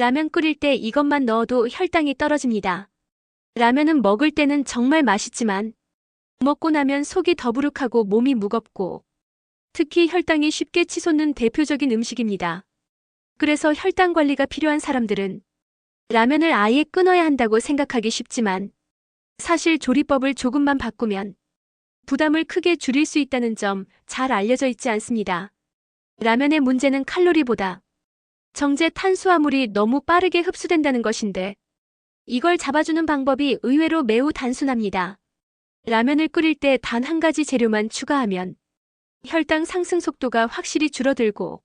라면 끓일 때 이것만 넣어도 혈당이 떨어집니다. 라면은 먹을 때는 정말 맛있지만 먹고 나면 속이 더부룩하고 몸이 무겁고 특히 혈당이 쉽게 치솟는 대표적인 음식입니다. 그래서 혈당 관리가 필요한 사람들은 라면을 아예 끊어야 한다고 생각하기 쉽지만 사실 조리법을 조금만 바꾸면 부담을 크게 줄일 수 있다는 점 잘 알려져 있지 않습니다. 라면의 문제는 칼로리보다 정제 탄수화물이 너무 빠르게 흡수된다는 것인데 이걸 잡아주는 방법이 의외로 매우 단순합니다. 라면을 끓일 때 단 한 가지 재료만 추가하면 혈당 상승 속도가 확실히 줄어들고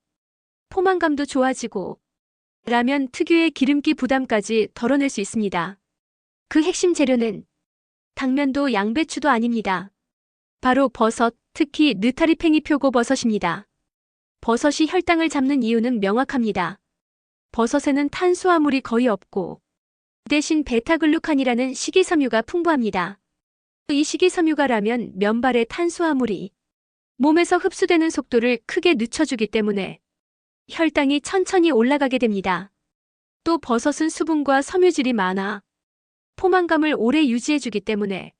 포만감도 좋아지고 라면 특유의 기름기 부담까지 덜어낼 수 있습니다. 그 핵심 재료는 당면도 양배추도 아닙니다. 바로 버섯, 특히 느타리 팽이 표고버섯입니다. 버섯이 혈당을 잡는 이유는 명확합니다. 버섯에는 탄수화물이 거의 없고 대신 베타글루칸이라는 식이섬유가 풍부합니다. 이 식이섬유가라면 면발의 탄수화물이 몸에서 흡수되는 속도를 크게 늦춰주기 때문에 혈당이 천천히 올라가게 됩니다. 또 버섯은 수분과 섬유질이 많아 포만감을 오래 유지해주기 때문에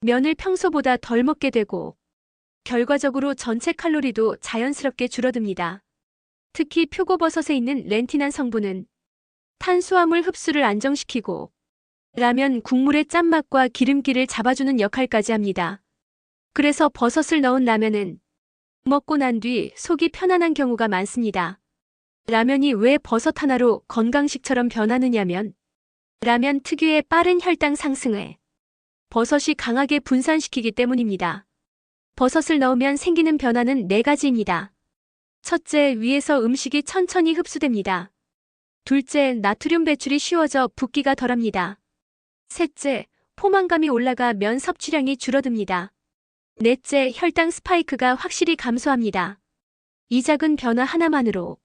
면을 평소보다 덜 먹게 되고 결과적으로 전체 칼로리도 자연스럽게 줄어듭니다. 특히 표고버섯에 있는 렌틴한 성분은 탄수화물 흡수를 안정시키고 라면 국물의 짠맛과 기름기를 잡아주는 역할까지 합니다. 그래서 버섯을 넣은 라면은 먹고 난 뒤 속이 편안한 경우가 많습니다. 라면이 왜 버섯 하나로 건강식처럼 변하느냐면 라면 특유의 빠른 혈당 상승을 버섯이 강하게 분산시키기 때문입니다. 버섯을 넣으면 생기는 변화는 네 가지입니다. 첫째, 위에서 음식이 천천히 흡수됩니다. 둘째, 나트륨 배출이 쉬워져 붓기가 덜합니다. 셋째, 포만감이 올라가 면 섭취량이 줄어듭니다. 넷째, 혈당 스파이크가 확실히 감소합니다. 이 작은 변화 하나만으로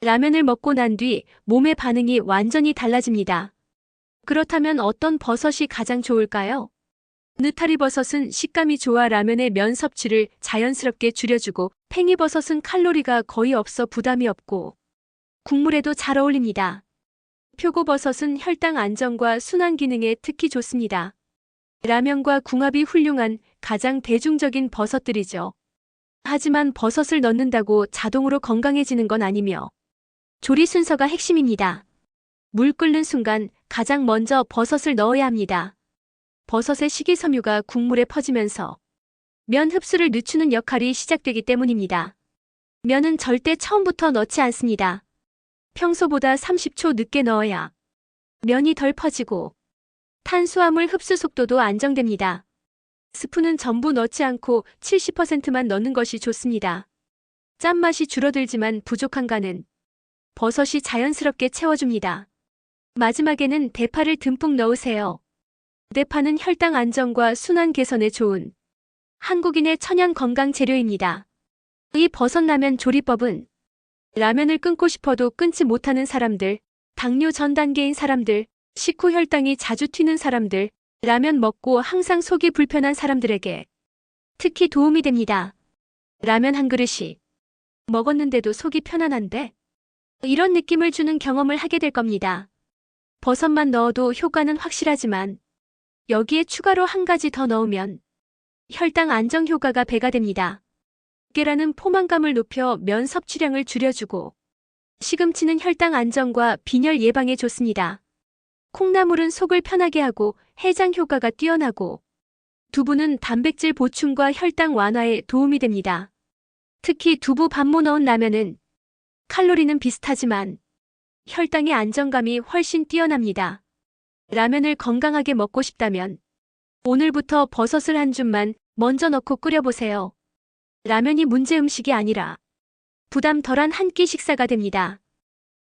라면을 먹고 난 뒤 몸의 반응이 완전히 달라집니다. 그렇다면 어떤 버섯이 가장 좋을까요? 느타리 버섯은 식감이 좋아 라면의 면 섭취를 자연스럽게 줄여주고 팽이버섯은 칼로리가 거의 없어 부담이 없고 국물에도 잘 어울립니다. 표고버섯은 혈당 안정과 순환 기능에 특히 좋습니다. 라면과 궁합이 훌륭한 가장 대중적인 버섯들이죠. 하지만 버섯을 넣는다고 자동으로 건강해지는 건 아니며 조리 순서가 핵심입니다. 물 끓는 순간 가장 먼저 버섯을 넣어야 합니다. 버섯의 식이섬유가 국물에 퍼지면서 면 흡수를 늦추는 역할이 시작되기 때문입니다. 면은 절대 처음부터 넣지 않습니다. 평소보다 30초 늦게 넣어야 면이 덜 퍼지고 탄수화물 흡수 속도도 안정됩니다. 스프는 전부 넣지 않고 70%만 넣는 것이 좋습니다. 짠맛이 줄어들지만 부족한 간은 버섯이 자연스럽게 채워줍니다. 마지막에는 대파를 듬뿍 넣으세요. 대파는 혈당 안정과 순환 개선에 좋은 한국인의 천연 건강 재료입니다. 이 버섯라면 조리법은 라면을 끊고 싶어도 끊지 못하는 사람들, 당뇨 전 단계인 사람들, 식후 혈당이 자주 튀는 사람들, 라면 먹고 항상 속이 불편한 사람들에게 특히 도움이 됩니다. 라면 한 그릇이 먹었는데도 속이 편안한데? 이런 느낌을 주는 경험을 하게 될 겁니다. 버섯만 넣어도 효과는 확실하지만 여기에 추가로 한 가지 더 넣으면 혈당 안정 효과가 배가 됩니다. 계란은 포만감을 높여 면 섭취량을 줄여주고 시금치는 혈당 안정과 빈혈 예방에 좋습니다. 콩나물은 속을 편하게 하고 해장 효과가 뛰어나고 두부는 단백질 보충과 혈당 완화에 도움이 됩니다. 특히 두부 반모 넣은 라면은 칼로리는 비슷하지만 혈당의 안정감이 훨씬 뛰어납니다. 라면을 건강하게 먹고 싶다면 오늘부터 버섯을 한 줌만 먼저 넣고 끓여보세요. 라면이 문제 음식이 아니라 부담 덜한 한 끼 식사가 됩니다.